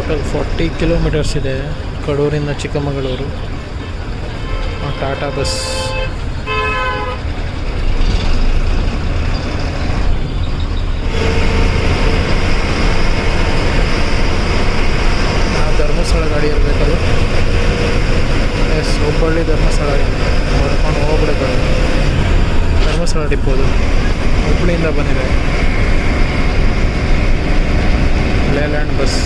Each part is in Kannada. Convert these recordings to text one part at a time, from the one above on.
ಟೋಟಲ್ ಫಾರ್ಟಿ ಕಿಲೋಮೀಟರ್ಸ್ ಇದೆ ಕಡೂರಿಂದ ಚಿಕ್ಕಮಗಳೂರು. ಟಾಟಾ ಬಸ್. ಧರ್ಮಸ್ಥಳ ಗಾಡಿ ಇರಬೇಕಲ್ಲ? ಎಸ್, ಹುಬ್ಬಳ್ಳಿ ಧರ್ಮಸ್ಥಳ ನೋಡ್ಕೊಂಡು ಹೋಗ್ಬಿಡಬೇಕು ಧರ್ಮಸ್ಥಳ ಡಿಪ್ಪೋದು ಹುಬ್ಬಳ್ಳಿಯಿಂದ ಬಂದಿದೆ. Leyland bus.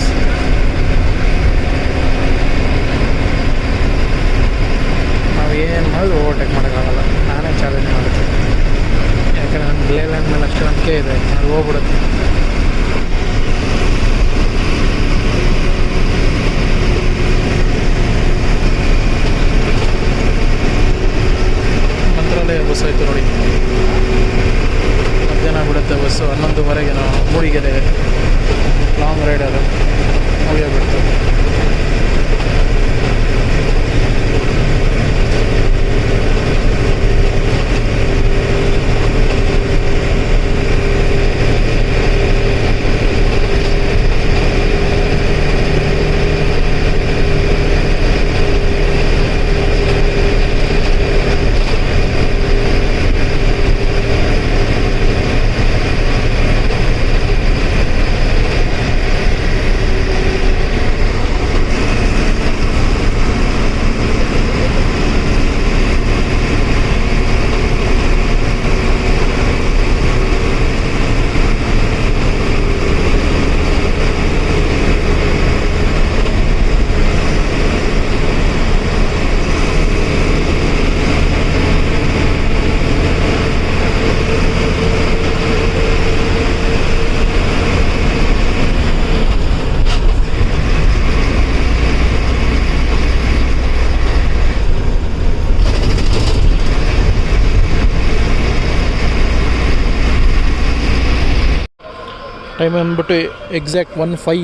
ಟೈಮ್ ಅಂದ್ಬಿಟ್ಟು ಎಕ್ಸಾಕ್ಟ್ ಒನ್ ಫೈ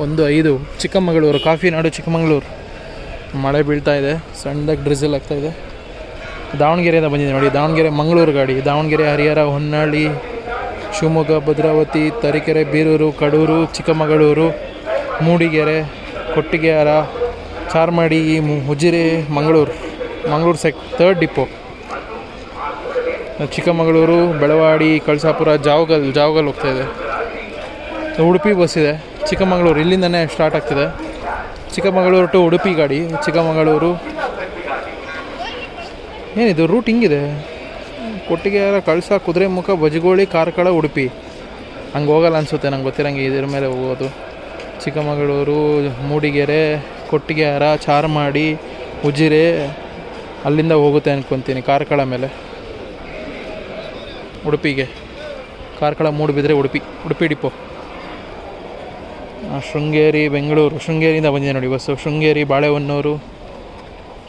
ಒಂದು ಐದು. ಚಿಕ್ಕಮಗಳೂರು, ಕಾಫಿ ನಾಡು ಚಿಕ್ಕಮಗಳೂರು. ಮಳೆ ಬೀಳ್ತಾ ಇದೆ, ಸಣ್ಣದಾಗಿ ಡ್ರಿಸಲ್ ಆಗ್ತಾ ಇದೆ. ದಾವಣಗೆರೆಯಿಂದ ಬಂದಿದೆ ನೋಡಿ. ದಾವಣಗೆರೆ ಮಂಗಳೂರು ಗಾಡಿ. Davanagere, Harihar, Honnali, Shivamogga, Bhadravati, Tarikere, Birur, Kadur, Chikkamagaluru, Mudigere, Kottigehara, Charmadi Ujire, Mangaluru. Mangaluru second third depot. Chikkamagaluru, Belavadi, Kalasapura, Javagal Javagal ಹೋಗ್ತಾ ಇದೆ. ಉಡುಪಿ ಬಸ್ ಇದೆ. ಚಿಕ್ಕಮಗಳೂರು, ಇಲ್ಲಿಂದನೇ ಸ್ಟಾರ್ಟ್ ಆಗ್ತಿದೆ. ಚಿಕ್ಕಮಗಳೂರು ಟು ಉಡುಪಿ ಗಾಡಿ, ಚಿಕ್ಕಮಗಳೂರು. ಏನಿದು ರೂಟ್ ಹಿಂಗಿದೆ? ಕೊಟ್ಟಿಗೆಹಾರ ಕಳಸ ಕುದುರೆಮುಖ ಬಜಗೋಳಿ, ಕಾರ್ಕಳ, ಉಡುಪಿ. ಹಂಗೆ ಹೋಗಲ್ಲ ಅನಿಸುತ್ತೆ ನಂಗೆ ಗೊತ್ತಿರಂಗೆ, ಇದ್ರ ಮೇಲೆ ಹೋಗೋದು. ಚಿಕ್ಕಮಗಳೂರು, ಮೂಡಿಗೆರೆ, ಕೊಟ್ಟಿಗೆಹಾರ, ಚಾರ್ಮಾಡಿ, ಉಜಿರೆ, ಅಲ್ಲಿಂದ ಹೋಗುತ್ತೆ ಅಂದ್ಕೊತೀನಿ ಕಾರ್ಕಳ ಮೇಲೆ. ಉಡುಪಿಗೆ. ಕಾರ್ಕಳ ಮೂಡುಬಿದ್ರೆ ಉಡುಪಿ ಉಡುಪಿ ಡಿಪೋ ಶೃಂಗೇರಿ, ಬೆಂಗಳೂರು. ಶೃಂಗೇರಿಯಿಂದ ಬಂದಿದೆ ನೋಡಿ ಬಸ್ಸು. ಶೃಂಗೇರಿ, ಬಾಳೆಹೊನ್ನೂರು,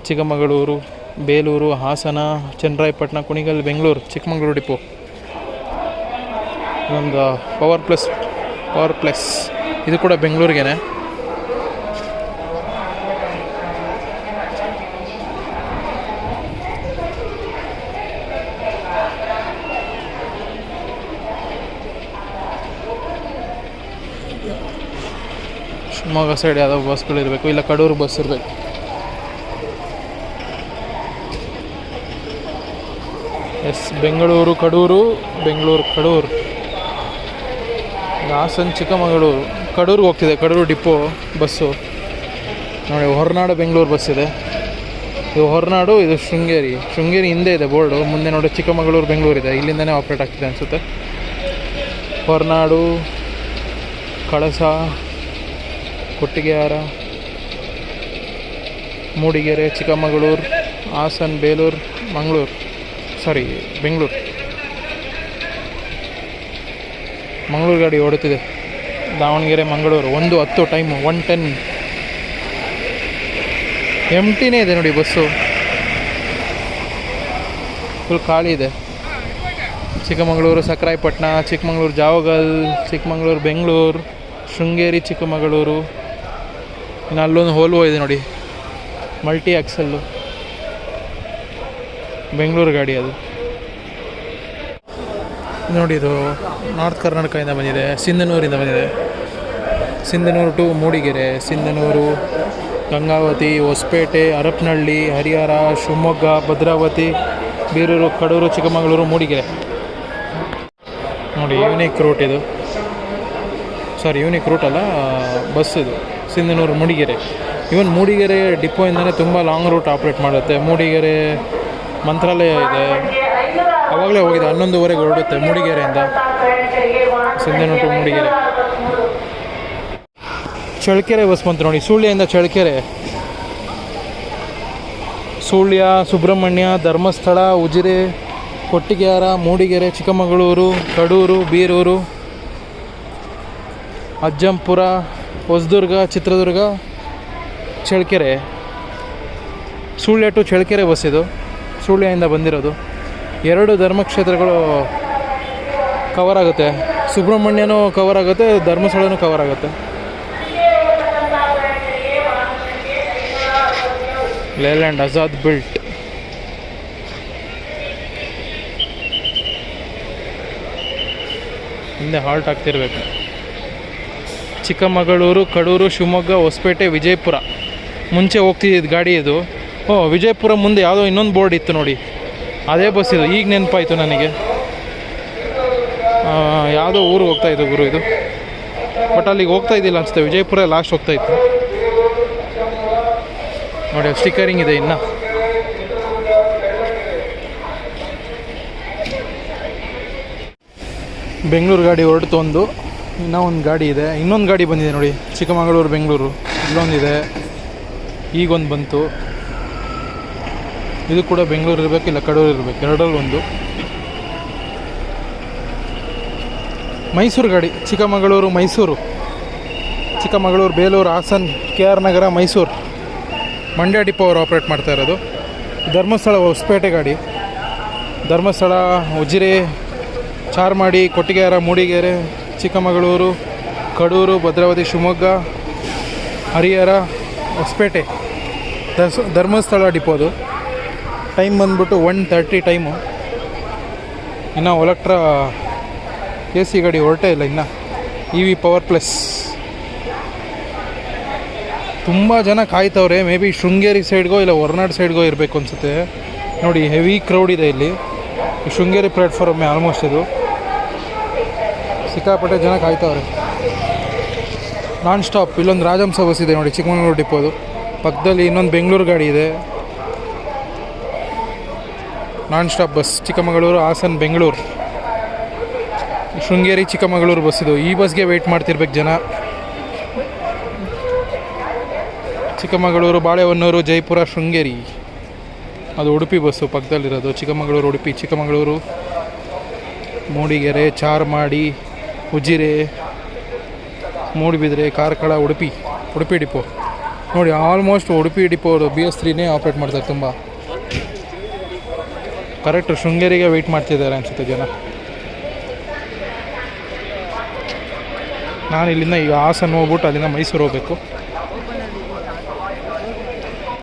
ಚಿಕ್ಕಮಗಳೂರು, ಬೇಲೂರು, ಹಾಸನ, ಚನ್ನರಾಯಪಟ್ಟಣ, ಕುಣಿಗಲ್, ಬೆಂಗಳೂರು, ಚಿಕ್ಕಮಗಳೂರು ಡಿಪೋ. ಒಂದು ಪವರ್ ಪ್ಲಸ್ ಪವರ್ ಪ್ಲಸ್ ಇದು ಕೂಡ ಬೆಂಗಳೂರಿಗೇನೆ. ಶಿವಮೊಗ್ಗ ಸೈಡ್ ಯಾವುದೋ ಬಸ್ಗಳಿರಬೇಕು ಇಲ್ಲ ಕಡೂರು ಬಸ್ ಇರಬೇಕು. ಎಸ್ ಬೆಂಗಳೂರು, ಕಡೂರು ಬೆಂಗಳೂರು, ಕಡೂರು. ಹಾಸನ್, ಚಿಕ್ಕಮಗಳೂರು. ಕಡೂರಿಗೆ ಹೋಗ್ತಿದೆ, ಕಡೂರು ಡಿಪೋ ಬಸ್ಸು ನೋಡಿ, ಹೊರನಾಡು, ಬೆಂಗಳೂರು ಬಸ್ ಇದೆ. ಇದು ಹೊರನಾಡು, ಇದು ಶೃಂಗೇರಿ. ಶೃಂಗೇರಿ ಹಿಂದೆ ಇದೆ ಬೋರ್ಡು. ಮುಂದೆ ನೋಡಿ, ಚಿಕ್ಕಮಗಳೂರು, ಬೆಂಗಳೂರು ಇದೆ. ಇಲ್ಲಿಂದನೇ ಆಪ್ರೇಟ್ ಆಗ್ತಿದೆ ಅನಿಸುತ್ತೆ. ಹೊರನಾಡು, ಕಳಸ ಕೊಟ್ಟಿಗೆಹಾರ, ಮೂಡಿಗೆರೆ, ಚಿಕ್ಕಮಗಳೂರು, ಹಾಸನ್, ಬೇಲೂರು, ಮಂಗಳೂರು ಸಾರಿ ಬೆಂಗಳೂರು. ಮಂಗಳೂರು ಗಾಡಿ ಓಡುತ್ತಿದೆ. ದಾವಣಗೆರೆ, ಮಂಗಳೂರು, ಒಂದು ಹತ್ತು ಟೈಮು ಒನ್ ಟೆನ್ ಎಂಟಿನೇ ಇದೆ ನೋಡಿ ಬಸ್ಸು ಫುಲ್ ಖಾಲಿ ಇದೆ. ಚಿಕ್ಕಮಗಳೂರು, ಸಕ್ರಾಯಪಟ್ಟಣ, ಚಿಕ್ಕಮಗಳೂರು, ಜಾವಗಲ್, ಚಿಕ್ಕಮಗಳೂರು, ಬೆಂಗಳೂರು, ಶೃಂಗೇರಿ, ಚಿಕ್ಕಮಗಳೂರು. ಇನ್ನು ಅಲ್ಲೊಂದು ಹೋಲ್ವೋ ಇದೆ ನೋಡಿ. ಮಲ್ಟಿ ಆಕ್ಸಲ್ಲು ಬೆಂಗಳೂರು ಗಾಡಿ ಅದು. ನೋಡಿ ಇದು ನಾರ್ತ್ ಕರ್ನಾಟಕದಿಂದ ಬಂದಿದೆ, ಸಿಂಧನೂರಿಂದ ಬಂದಿದೆ. ಸಿಂಧನೂರು ಟು ಮೂಡಿಗೆರೆ, ಸಿಂಧನೂರು, ಗಂಗಾವತಿ, ಹೊಸಪೇಟೆ, ಹರಪನಹಳ್ಳಿ, ಹರಿಹರ, ಶಿವಮೊಗ್ಗ, ಭದ್ರಾವತಿ, ಬೀರೂರು, ಕಡೂರು, ಚಿಕ್ಕಮಗಳೂರು ಮೂಡಿಗೆರೆ. ನೋಡಿ ಯೂನಿಕ್ ರೂಟ್ ಇದು. ಸಾರಿ ಯೂನಿಕ್ ರೂಟ್ ಅಲ್ಲ, ಬಸ್ ಇದು. ಸಿಂಧನೂರು ಮೂಡಿಗೆರೆ. ಇವನ್ ಮೂಡಿಗೆರೆ ಡಿಪೋಯಿಂದನೇ ತುಂಬ ಲಾಂಗ್ ರೂಟ್ ಆಪ್ರೇಟ್ ಮಾಡುತ್ತೆ. ಮೂಡಿಗೆರೆ ಮಂತ್ರಾಲಯ ಇದೆ. ಅವಾಗಲೇ ಹೋಗಿದೆ, ಹನ್ನೊಂದುವರೆಗೆ ಹೊರಡುತ್ತೆ ಮೂಡಿಗೆರೆಯಿಂದ. ಸಿಂಧನೂರು ಟು ಮೂಡಿಗೆರೆ. ಚಳ್ಳಕೆರೆ ಬಸ್ ಬಂತು ನೋಡಿ ಸುಳ್ಯದಿಂದ ಚಳ್ಳಕೆರೆ. ಸುಳ್ಯ, ಸುಬ್ರಹ್ಮಣ್ಯ, ಧರ್ಮಸ್ಥಳ, ಉಜಿರೆ, ಕೊಟ್ಟಿಗೆಹಾರ, ಮೂಡಿಗೆರೆ, ಚಿಕ್ಕಮಗಳೂರು, ಕಡೂರು, ಬೀರೂರು, ಅಜ್ಜಂಪುರ ಹೊಸದುರ್ಗ, ಚಿತ್ರದುರ್ಗ, ಚಳ್ಳಕೆರೆ. ಸುಳ್ಯ ಟು ಚಳ್ಳಕೆರೆ ಬಸ್ ಇದು. ಸುಳ್ಯದಿಂದ ಬಂದಿರೋದು. ಎರಡು ಧರ್ಮಕ್ಷೇತ್ರಗಳು ಕವರ್ ಆಗುತ್ತೆ. ಸುಬ್ರಹ್ಮಣ್ಯನೂ ಕವರ್ ಆಗುತ್ತೆ, ಧರ್ಮಸ್ಥಳನೂ ಕವರ್ ಆಗುತ್ತೆ. ಲೇಲ್ಯಾಂಡ್ ಅಜಾದ್ ಬಿಲ್ಟ್ ಹಿಂದೆ ಹಾಲ್ಟ್ ಆಗ್ತಿರ್ಬೇಕು. ಚಿಕ್ಕಮಗಳೂರು, ಕಡೂರು, ಶಿವಮೊಗ್ಗ, ಹೊಸಪೇಟೆ, ವಿಜಯಪುರ. ಮುಂಚೆ ಹೋಗ್ತಿದ್ದಿದ್ದು ಗಾಡಿ ಇದು. ಓ, ವಿಜಯಪುರ ಮುಂದೆ ಯಾವುದೋ ಇನ್ನೊಂದು ಬೋರ್ಡ್ ಇತ್ತು ನೋಡಿ. ಅದೇ ಬಸ್ ಇದು. ಈಗ ನೆನಪಾಯಿತು ನನಗೆ. ಯಾವುದೋ ಊರು ಹೋಗ್ತಾ ಇತ್ತು ಗುರು ಇದು. ಬಟ್ ಅಲ್ಲಿಗೆ ಹೋಗ್ತಾ ಇದ್ದಿಲ್ಲ ಅನಿಸುತ್ತೆ. ವಿಜಯಪುರ ಲಾಸ್ಟ್ ಹೋಗ್ತಾ ಇತ್ತು. ನೋಡಿ ಸ್ಟಿಕರಿಂಗ್ ಇದೆ ಇನ್ನು. ಬೆಂಗಳೂರು ಗಾಡಿ ಹೊರಡ್ತು ಒಂದು ಇನ್ನೂ ಒಂದು ಗಾಡಿ ಇದೆ. ಇನ್ನೊಂದು ಗಾಡಿ ಬಂದಿದೆ ನೋಡಿ. ಚಿಕ್ಕಮಗಳೂರು, ಬೆಂಗಳೂರು. ಇಲ್ಲೊಂದಿದೆ. ಈಗೊಂದು ಬಂತು. ಇದು ಕೂಡ ಬೆಂಗಳೂರು ಇರಬೇಕು, ಇಲ್ಲ ಕಡೂರು ಇರಬೇಕು. ಎರಡರಲ್ಲಿ ಒಂದು. ಮೈಸೂರು ಗಾಡಿ. Chikkamagaluru, Mysuru. Chikkamagaluru, Belur, Hassan, K R Nagar, Mysuru. Mandya depot ಅವರು ಆಪ್ರೇಟ್ ಮಾಡ್ತಾ ಇರೋದು. ಧರ್ಮಸ್ಥಳ, ಹೊಸಪೇಟೆ ಗಾಡಿ. ಧರ್ಮಸ್ಥಳ, ಉಜಿರೆ, ಚಾರ್ಮಾಡಿ ಕೊಟ್ಟಿಗೆಯಾರ ಮೂಡಿಗೆರೆ ಚಿಕ್ಕಮಗಳೂರು, ಕಡೂರು, ಭದ್ರಾವತಿ, ಶಿವಮೊಗ್ಗ, ಹರಿಹರ, ಹೊಸಪೇಟೆ. ದರ್ಸ್ ಧರ್ಮಸ್ಥಳ ಡಿಪೋದು ಟೈಮ್ ಬಂದ್ಬಿಟ್ಟು ಒನ್ ತರ್ಟಿ ಟೈಮು. ಇನ್ನು ಒಲೆಕ್ಟ್ರ ಎ ಸಿ ಗಾಡಿ ಹೊರಟೇ ಇಲ್ಲ ಇನ್ನು. E V power plus. ತುಂಬ ಜನ ಕಾಯ್ತವ್ರೆ. ಮೇ ಬಿ ಶೃಂಗೇರಿ ಸೈಡ್ಗೋ ಇಲ್ಲ ಹೊರನಾಡು ಸೈಡ್ಗೋ ಇರಬೇಕು ಅನಿಸುತ್ತೆ. ನೋಡಿ ಹೆವಿ ಕ್ರೌಡ್ ಇದೆ ಇಲ್ಲಿ. ಶೃಂಗೇರಿ ಪ್ಲ್ಯಾಟ್ಫಾರ್ಮೇ ಆಲ್ಮೋಸ್ಟ್ ಇದು. ಸಿಕ್ಕಾಪಟ್ಟೆ ಜನ ಕಾಯ್ತವ್ರೆ. ನಾನ್ ಸ್ಟಾಪ್ ಇಲ್ಲೊಂದು ರಾಜಹಂಸ ಬಸ್ ಇದೆ ನೋಡಿ, ಚಿಕ್ಕಮಗಳೂರು ಡಿಪೋದು ಪಕ್ಕದಲ್ಲಿ ಇನ್ನೊಂದು ಬೆಂಗಳೂರು ಗಾಡಿ ಇದೆ. Non stop bus Chikkamagaluru, Hassan, Bengaluru. Sringeri, Chikkamagaluru bus ಇದು. ಈ ಬಸ್ಗೆ ವೆಯ್ಟ್ ಮಾಡ್ತಿರ್ಬೇಕು ಜನ. ಚಿಕ್ಕಮಗಳೂರು, ಬಾಳೆಹೊನ್ನೂರು, ಜೈಪುರ, ಶೃಂಗೇರಿ. ಅದು ಉಡುಪಿ ಬಸ್ಸು ಪಕ್ಕದಲ್ಲಿರೋದು. ಚಿಕ್ಕಮಗಳೂರು, ಉಡುಪಿ, ಚಿಕ್ಕಮಗಳೂರು. ಮೂಡಿಗೆರೆ, ಚಾರ್ಮಾಡಿ. ಉಜಿರೆ, ಮೂಡಿಬಿದ್ರೆ, ಕಾರ್ಕಳ, ಉಡುಪಿ ಉಡುಪಿ ಡಿಪೋ. ನೋಡಿ almost Udupi depot B S ತ್ರೀನೇ operate ಮಾಡ್ತಾರೆ ತುಂಬ. ಕರೆಕ್ಟ್ ಶೃಂಗೇರಿಗೆ ವೆಯ್ಟ್ ಮಾಡ್ತಿದ್ದಾರೆ ಅನಿಸುತ್ತೆ ಜನ. ನಾನು ಇಲ್ಲಿಂದ ಈಗ ಹಾಸನ ಹೋಗ್ಬಿಟ್ಟು ಅಲ್ಲಿಂದ ಮೈಸೂರು ಹೋಗಬೇಕು.